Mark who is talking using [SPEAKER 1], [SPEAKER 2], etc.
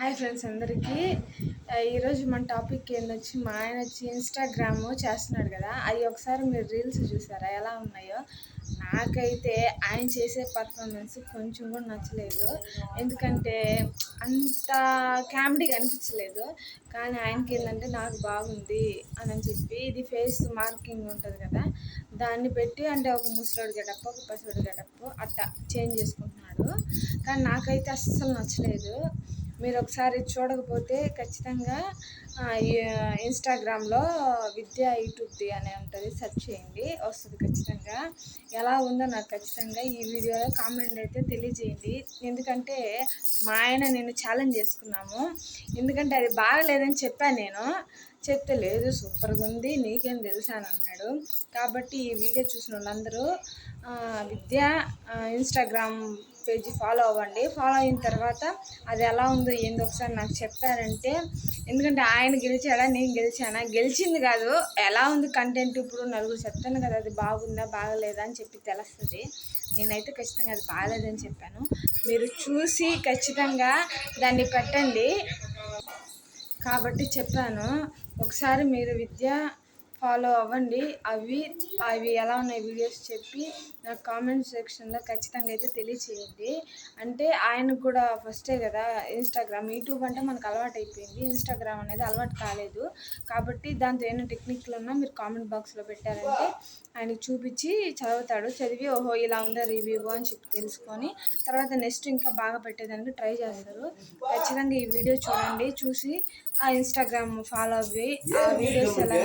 [SPEAKER 1] Hi friends అందరికీ. ఈరోజు మన టాపిక్ ఏందొచ్చి మా ఆయన వచ్చి ఇన్స్టాగ్రామ్ చేస్తున్నాడు కదా అవి ఒకసారి మీరు రీల్స్ చూసారా ఎలా ఉన్నాయో? నాకైతే ఆయన చేసే పర్ఫార్మెన్స్ కొంచెం కూడా నచ్చలేదు. ఎందుకంటే అంత కామెడీగా అనిపించలేదు. కానీ ఆయనకి ఏంటంటే నాకు బాగుంది అని అని చెప్పి ఇది ఫేస్ మార్కింగ్ ఉంటుంది కదా దాన్ని పెట్టి అంటే ఒక ముసలోడు గెటప్ ఒక పసిలోడు గెటప్ అట్లా చేంజ్ చేసుకుంటున్నాడు. కానీ నాకైతే అస్సలు నచ్చలేదు. మీరు ఒకసారి చూడకపోతే ఖచ్చితంగా ఈ ఇన్స్టాగ్రామ్లో విద్యా యూట్యూబ్ది అనే ఉంటుంది సెర్చ్ చేయండి వస్తుంది ఖచ్చితంగా. ఎలా ఉందో నాకు ఖచ్చితంగా ఈ వీడియోలో కామెంట్ అయితే తెలియజేయండి. ఎందుకంటే మా ఆయన నేను ఛాలెంజ్ చేసుకున్నాము. ఎందుకంటే అది బాగలేదని చెప్పాను నేను. చెప్తే లేదు సూపర్గా ఉంది నీకేం తెలుసా అని అన్నాడు. కాబట్టి ఈ వీడియో చూసిన వాళ్ళందరూ విద్య ఇన్స్టాగ్రామ్ పేజీ ఫాలో అవ్వండి. ఫాలో అయిన తర్వాత అది ఎలా ఉందో ఏందో ఒకసారి నాకు చెప్పారంటే ఎందుకంటే ఆయన గెలిచాడా నేను గెలిచానా? గెలిచింది కాదు ఎలా ఉంది కంటెంట్ ఇప్పుడు? నలుగురు చెప్తాను కదా అది బాగుందా బాగలేదా అని చెప్పి తెలుస్తుంది. నేనైతే ఖచ్చితంగా అది బాగలేదని చెప్పాను. మీరు చూసి ఖచ్చితంగా దాన్ని పెట్టండి. కాబట్టి చెప్పాను ఒకసారి మీరు విద్య ఫాలో అవ్వండి. అవి అవి ఎలా ఉన్నాయి వీడియోస్ చెప్పి నాకు కామెంట్ సెక్షన్లో ఖచ్చితంగా అయితే తెలియచేయండి. అంటే ఆయనకు కూడా ఫస్టే కదా ఇన్స్టాగ్రామ్ యూట్యూబ్ అంటే మనకు అలవాటు అయిపోయింది ఇన్స్టాగ్రామ్ అనేది అలవాటు కాలేదు. కాబట్టి దాంతో ఏమైనా టెక్నిక్లు ఉన్నా మీరు కామెంట్ బాక్స్లో పెట్టారంటే ఆయనకు చూపించి చదువుతాడు. చదివి ఓహో ఇలా ఉందా రివ్యూ అని చెప్పి తెలుసుకొని తర్వాత నెక్స్ట్ ఇంకా బాగా పెట్టేదానికి ట్రై చేస్తారు. ఖచ్చితంగా ఈ వీడియో చూడండి. చూసి ఆ ఇన్స్టాగ్రామ్ ఫాలో అవ్వి ఆ వీడియోస్ ఎలా